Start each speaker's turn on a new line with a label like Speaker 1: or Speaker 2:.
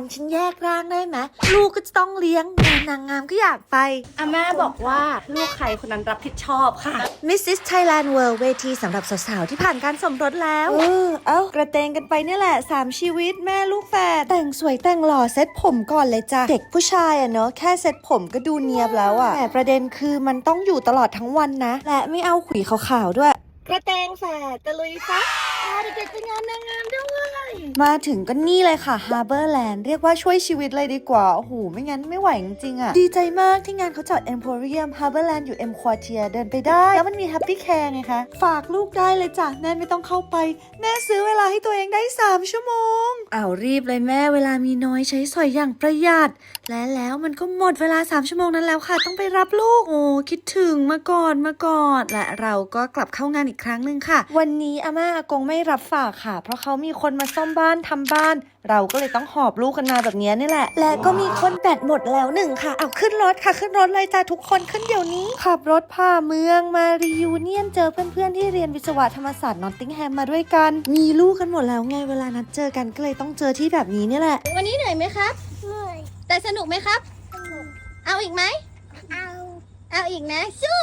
Speaker 1: วันฉันแยกร่างได้ไหมลูกก็จะต้องเลี้ยงงานนางงามก็อยากไป
Speaker 2: อาม่าบอกว่าลูกใครคนนั้นรับผิดชอบค่ะ
Speaker 1: Mrs. Thailand World เวทีสำหรับสาวๆที่ผ่านการสมรสแล้ว เออ เอากระเตงกันไปเนี่ยแหละ 3 ชีวิตแม่ลูกแฝดแต่งสวยแต่งหล่อเซ็ตผมก่อนเลยจ้ะ เด็กผู้ชายอะเนาะแค่เซ็ตผมก็ดูเนียบแล้วอะแต่ประเด็นคือมันต้องอยู่ตลอดทั้งวันนะ และไม่เอาขุยขาวๆด้วย
Speaker 2: กระแตงแฝดตะลุยซักพาเด็กๆไปงานนางงามด้วย
Speaker 1: มาถึงก็นี่เลยค่ะ Harborland เรียกว่าช่วยชีวิตเลยดีกว่า โอ้โห ไม่งั้นไม่ไหวจริงๆอะดีใจมากที่งานเขาจัด Emporium Harborland อยู่ M Quartier เดินไปได้ แล้วมันมี Happy Care ไงคะ ฝากลูกได้เลยจ้ะ แม่ไม่ต้องเข้าไป แม่ซื้อเวลาให้ตัวเองได้ 3 ชั่วโมงเอารีบเลยแม่เวลามีน้อยใช้สอยอย่างประหยัด และแล้วมันก็หมดเวลา 3 ชั่วโมงนั้นแล้วค่ะ ต้องไปรับลูก โอ้คิดถึงมาก่อนมาก่อนและเราก็กลับเข้างานอีกครั้งหนึ่งค่ะ วันนี้อาม่าอากงไม่รับฝากค่ะ เพราะเขามีคนมาซ่อมบ้านทำบ้าน เราก็เลยต้องหอบลูกกันมาแบบนี้นี่แหละ และก็มีคนแบตหมดแล้วหนึ่งค่ะ เอาขึ้นรถค่ะขึ้นรถเลยจ้าทุกคนขึ้นเดี๋ยวนี้ ขับรถผ่าเมืองมารียูเนียนเจอเพื่อนๆที่เรียนวิศวะธรรมศาสตร์นอตติงแฮมมาด้วยกัน มีลูกกันหมดแล้วไงเวลานัดเจอกันก็เลยต้องเจอที่แบบนี้นี่แหละ
Speaker 2: วันนี้เหนื่อยไหมครับ
Speaker 3: เหนื่อย
Speaker 2: แต่สนุกไหมครับ
Speaker 3: สนุก
Speaker 2: เอาอีกไหม
Speaker 3: เอา
Speaker 2: เอาอีกนะสู้